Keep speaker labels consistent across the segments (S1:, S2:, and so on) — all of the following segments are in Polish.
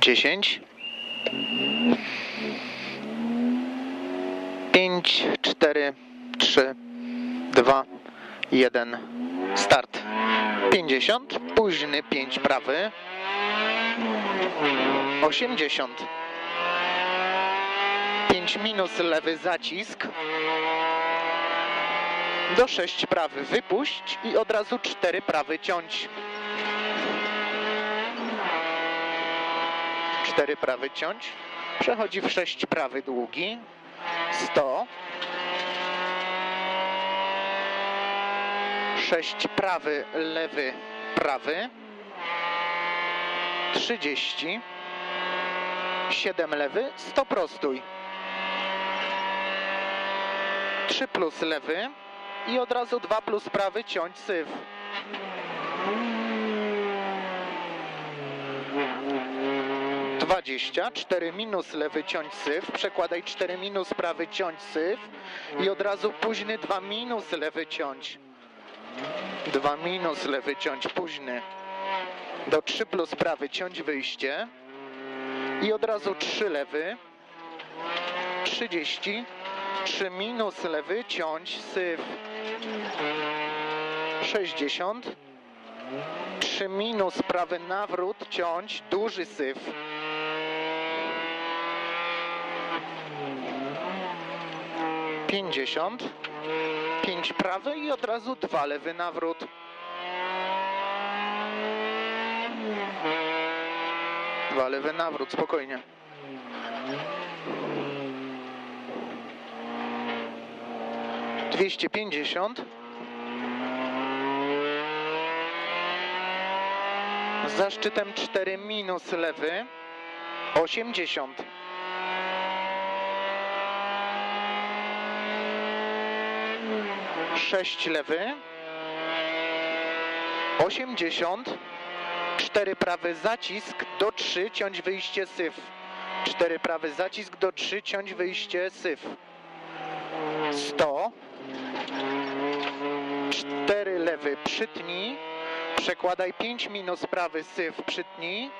S1: 10 5, 4, 3, 2, 1 start. 50 późny 5 prawy. 80 5 minus lewy zacisk. Do 6 prawy wypuść i od razu 4 prawy ciąć 4 prawy ciąć. Przechodzi w 6 prawy długi. 100 6 prawy lewy prawy. 30 7 lewy. 100 prostuj. 3 plus lewy. I od razu 2 plus prawy ciąć syf. Dwadzieścia, cztery minus lewy ciąć syf, przekładaj cztery minus prawy ciąć syf i od razu późny dwa minus lewy ciąć. Dwa minus lewy ciąć późny. Do trzy plus prawy ciąć wyjście i od razu trzy lewy. Trzydzieści. 3 minus lewy, ciąć, syf 60 3 minus prawy nawrót, ciąć, duży syf Pięćdziesiąt, pięć prawy i od razu dwa lewy nawrót. Dwa lewy nawrót, spokojnie. Dwieście pięćdziesiąt. Za szczytem 4 minus lewy 80 6 lewy 80 4 prawy zacisk do 3 ciąć wyjście syf. 4 prawy zacisk do 3 ciąć wyjście syf. 100 4 lewy przytnij. Przekładaj 5 minus prawy syf przytnij.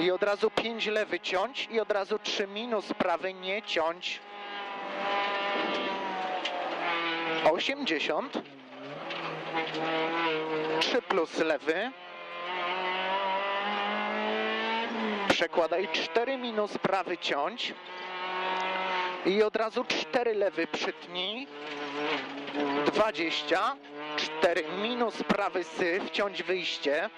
S1: I od razu 5 lewy ciąć i od razu 3 minus prawy nie ciąć 80 3 plus lewy. Przekładaj 4 minus prawy ciąć. I od razu 4 lewy przytnij. 20 4 minus prawy syf. Ciąć wyjście.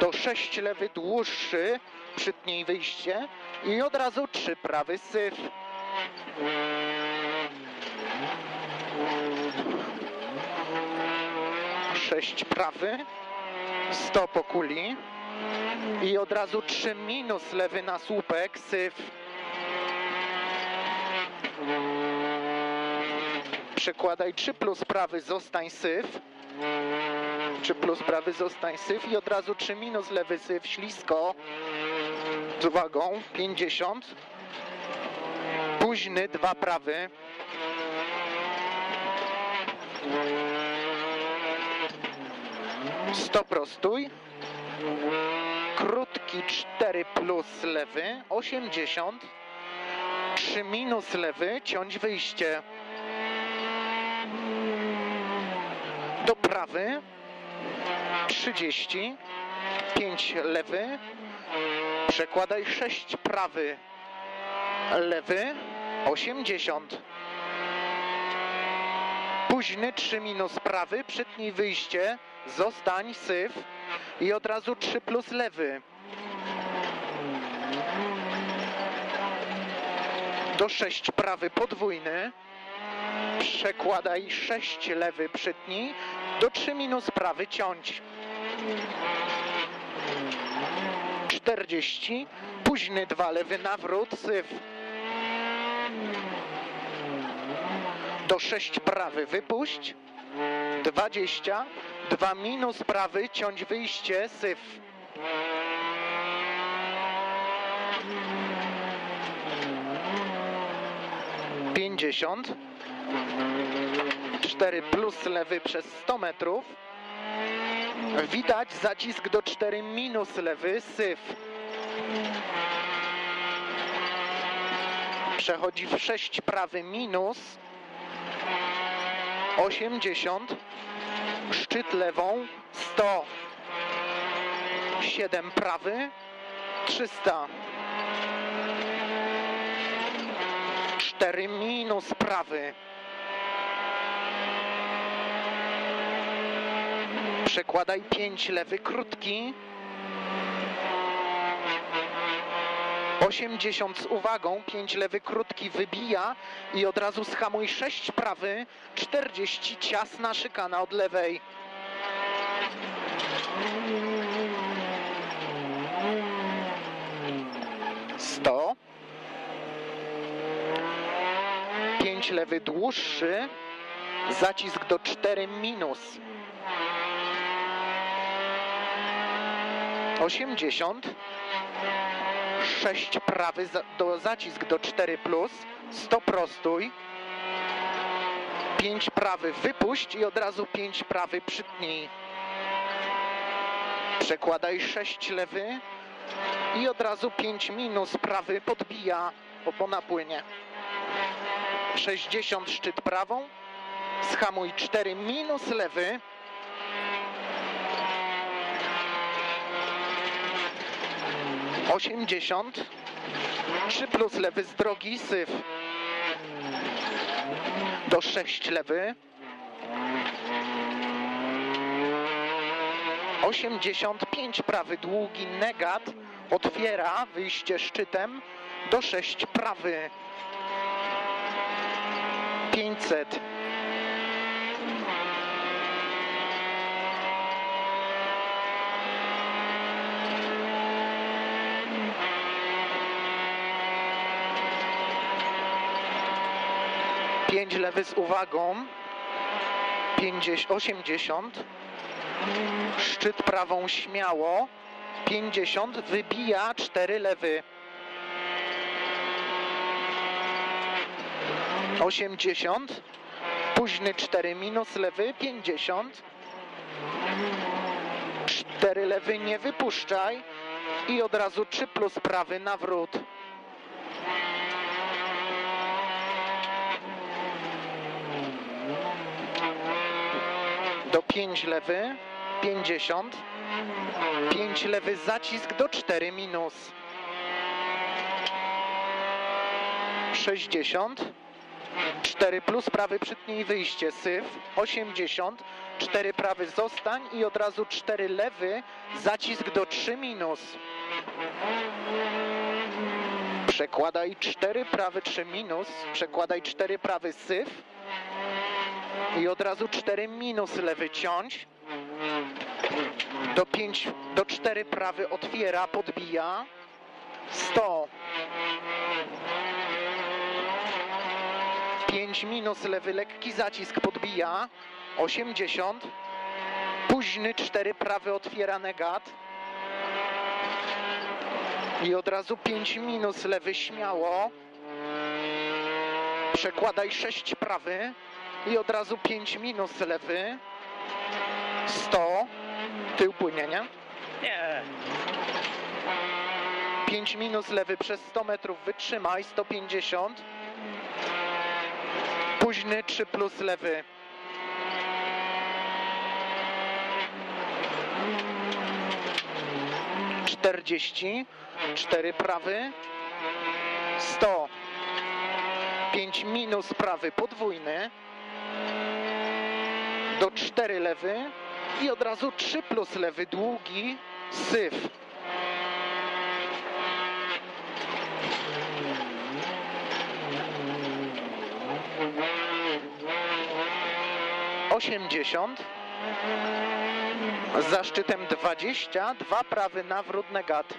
S1: Do 6 lewy dłuższy. Przytnij wyjście. I od razu 3 prawy syf sześć prawy 100 po kuli i od razu 3 minus lewy na słupek syf. Przekładaj 3 plus prawy zostań syf. 3 plus prawy zostań syf i od razu 3 minus lewy syf ślisko. Z uwagą 50 późny 2 prawy Sto prostuj. Krótki 4 plus lewy, 80. 3 minus lewy, ciąć wyjście. Do prawy, 30. 5 lewy. Przekładaj 6 prawy, lewy, 80. Późny 3 minus prawy, przytnij wyjście, zostań, syf i od razu 3 plus lewy. Do 6 prawy podwójny. Przekładaj 6 lewy przytnij. Do 3 minus prawy ciąć. 40. Późny 2 lewy nawrót, syf. Do 6 prawy wypuść. 20. 2 minus prawy, ciąć wyjście, syf. Pięćdziesiąt. Cztery plus lewy przez 100 metrów. Widać zacisk do 4 minus lewy, syf. Przechodzi w 6 prawy minus 80. Szczyt lewą 100. 7 prawy 300. 4 minus prawy. Przekładaj 5 lewy krótki. 80 z uwagą, 5 lewy krótki wybija i od razu schamuj 6 prawy, 40 ciasna szykana od lewej. Sto. Pięć lewy dłuższy. Zacisk do 4 minus. 80. 6 prawy do zacisk do 4 plus. 100 prostuj. 5 prawy wypuść i od razu 5 prawy przytnij. Przekładaj 6 lewy i od razu 5 minus prawy podbija opona płynie. 60 szczyt prawą, schamuj 4 minus lewy. Osiemdziesiąt, trzy plus lewy z drogi, syf. Do sześć lewy. 85 prawy długi negat otwiera wyjście szczytem do 6 prawy 500 5 lewy z uwagą 50, 80 Szczyt prawą śmiało. 50, wybija 4 lewy. 80, późny 4 minus lewy, 50. 4 lewy nie wypuszczaj i od razu 3 plus prawy nawrót. 5 lewy, 50. 5 lewy zacisk do 4 minus. 60. 4 plus prawy przytnij wyjście, syf. 80. 4 prawy zostań i od razu 4 lewy zacisk do 3 minus. Przekładaj 4 prawy 3 minus. Przekładaj 4 prawy syf. I od razu 4 minus lewy ciąć. Do 5, do 4 prawy otwiera, podbija. 100. 5 minus lewy, lekki zacisk podbija. 80. Późny 4 prawy otwiera negat. I od razu 5 minus lewy śmiało. Przekładaj 6 prawy. I od razu 5 minus lewy. 100. Tył płynie, nie?
S2: Nie.
S1: 5 minus lewy przez 100 metrów wytrzymaj, 150. Późny 3 plus lewy. Czterdzieści, cztery prawy, sto, pięć minus prawy podwójny, do cztery lewy i od razu trzy plus lewy długi, syf. 80. Za szczytem 20, dwa prawy nawrót negat.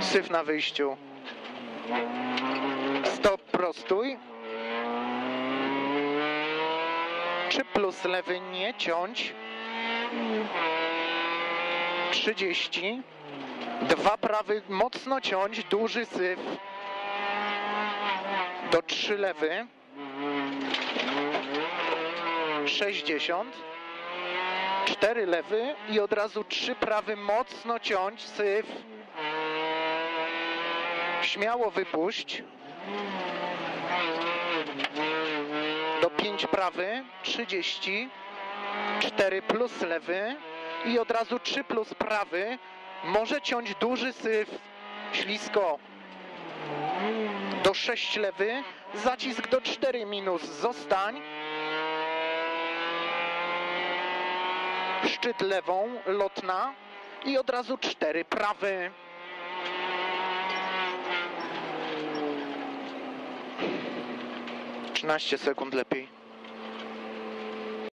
S1: Syf na wyjściu. Prostój. 3 plus lewy nie ciąć. 30. Dwa prawy mocno ciąć, duży syf. Do 3 lewy. 60. 4 lewy i od razu 3 prawy, mocno ciąć, syf. Śmiało wypuść. Do 5 prawy, 30. 4 plus lewy i od razu 3 plus prawy. Może ciąć duży syf, ślisko. Do 6 lewy, zacisk do 4 minus, zostań. Szczyt lewą, lotna i od razu 4 prawy. Trzynaście sekund lepiej.